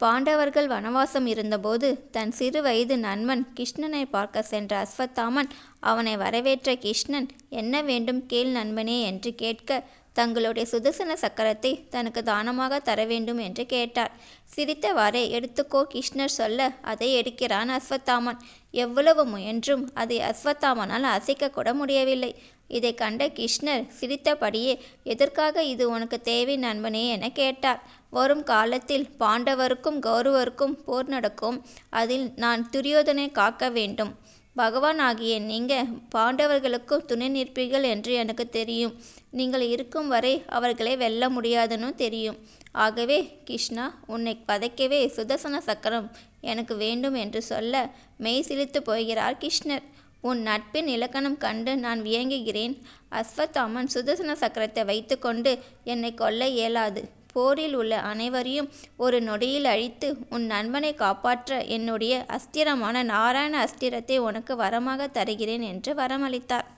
பாண்டவர்கள் வனவாசம் இருந்தபோது தன் சிறு வயது நண்பன் கிருஷ்ணனை பார்க்க சென்ற அஸ்வத்தாமன் அவனை வரவேற்ற கிருஷ்ணன் என்ன வேண்டும்? கேள் நண்பனே என்று கேட்க தங்களுடைய சுதர்சன சக்கரத்தை தனக்கு தானமாக தர வேண்டும் என்று கேட்டார். சிரித்தவாறே எடுத்துக்கோ கிருஷ்ணர் சொல்ல அதை எடுக்கிறான் அஸ்வத்தாமன். எவ்வளவு முயன்றும் அதை அஸ்வத்தாமனால் அசைக்க கூட முடியவில்லை. இதை கண்ட கிருஷ்ணர் சிரித்தபடியே எதற்காக இது உனக்கு தேவை நண்பனே என கேட்டார். வரும் காலத்தில் பாண்டவருக்கும் கௌரவருக்கும் போர் நடக்கும். அதில் நான் துரியோதனை காக்க வேண்டும். பகவான் ஆகிய நீங்கள் பாண்டவர்களுக்கும் துணை நிற்பீர்கள் என்று எனக்கு தெரியும். நீங்கள் இருக்கும் வரை அவர்களை வெல்ல முடியாதுன்னு தெரியும். ஆகவே கிருஷ்ணா உன்னை பதைக்கவே சுதர்சன சக்கரம் எனக்கு வேண்டும் என்று சொல்ல மெய் சிலித்து போகிறார் கிருஷ்ணர். உன் நட்பின் இலக்கணம் கண்டு நான் வியங்குகிறேன். அஸ்வத்தாமன் சுதர்சன சக்கரத்தை வைத்துக்கொண்டு என்னை கொல்ல இயலாது. போரில் உள்ள அனைவரையும் ஒரு நொடியில் அழித்து உன் நண்பனை காப்பாற்ற என்னுடைய அஸ்திரமான நாராயண அஸ்திரத்தை உனக்கு வரமாக தருகிறேன் என்று வரமளித்தார்.